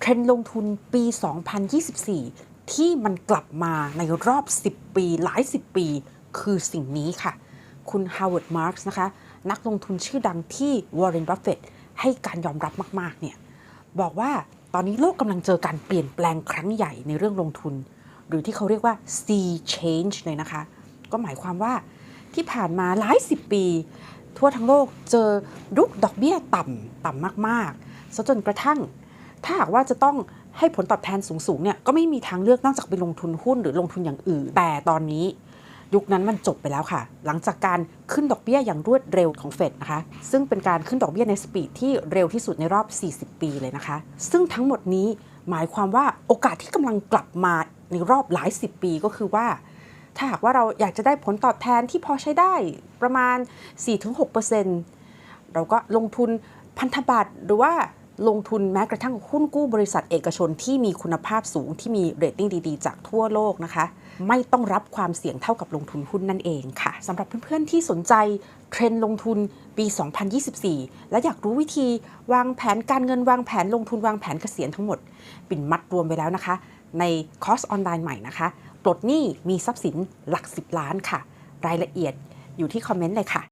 เทรนด์ลงทุนปี 2024 ที่มันกลับมาในรอบ 10 ปีหลาย 10 ปี คือสิ่งนี้ค่ะ คุณฮาวเวิร์ดมาร์กส์นะคะ นักลงทุนชื่อดังที่วอร์เรนบัฟเฟตให้การยอมรับมากๆเนี่ยบอกว่าตอนนี้โลกกำลังเจอการเปลี่ยนแปลงครั้งใหญ่ในเรื่องลงทุน หรือที่เขาเรียกว่า sea change เลยนะคะ ก็หมายความว่าที่ผ่านมาหลายสิบปี ทั่วทั้งโลกเจอรุกดอกเบี้ยต่ำต่ำมากๆซะจนกระทั่ง ถ้าหากว่าจะต้องให้ผลตอบแทนสูงๆเนี่ยก็ไม่มีทางเลือกนอกจากไปลงทุนหุ้นหรือลงทุนอย่างอื่น แต่ตอนนี้ยุคนั้นมันจบไปแล้วค่ะ หลังจากการขึ้นดอกเบี้ยอย่างรวดเร็วของเฟดนะคะ ซึ่งเป็นการขึ้นดอกเบี้ยในสปีดที่เร็วที่สุดในรอบ 40 ปีเลยนะคะ ซึ่งทั้งหมดนี้หมายความว่าโอกาสที่กำลังกลับมาในรอบหลายสิบปีก็คือว่า ถ้าหากว่าเราอยากจะได้ผลตอบแทนที่พอใช้ได้ประมาณ 4-6%เราก็ลงทุนพันธบัตรหรือว่า ลงทุนแม้กระทั่งหุ้นกู้บริษัทเอกชนที่มีคุณภาพสูงที่มีเรตติ้งดีๆ จากทั่วโลกนะคะ ไม่ต้องรับความเสี่ยงเท่ากับลงทุนหุ้นนั่นเองค่ะสำหรับเพื่อนๆที่สนใจเทรนด์ลงทุนปี 2024 และอยากรู้วิธีวางแผนการเงินวางแผนลงทุนวางแผนเกษียณทั้งหมด ปิ่นมัดรวมไปแล้วนะคะ ในคอร์สออนไลน์ใหม่นะคะปลดหนี้มีทรัพย์สินหลัก 10 ล้านค่ะ รายละเอียดอยู่ที่คอมเมนต์เลยค่ะ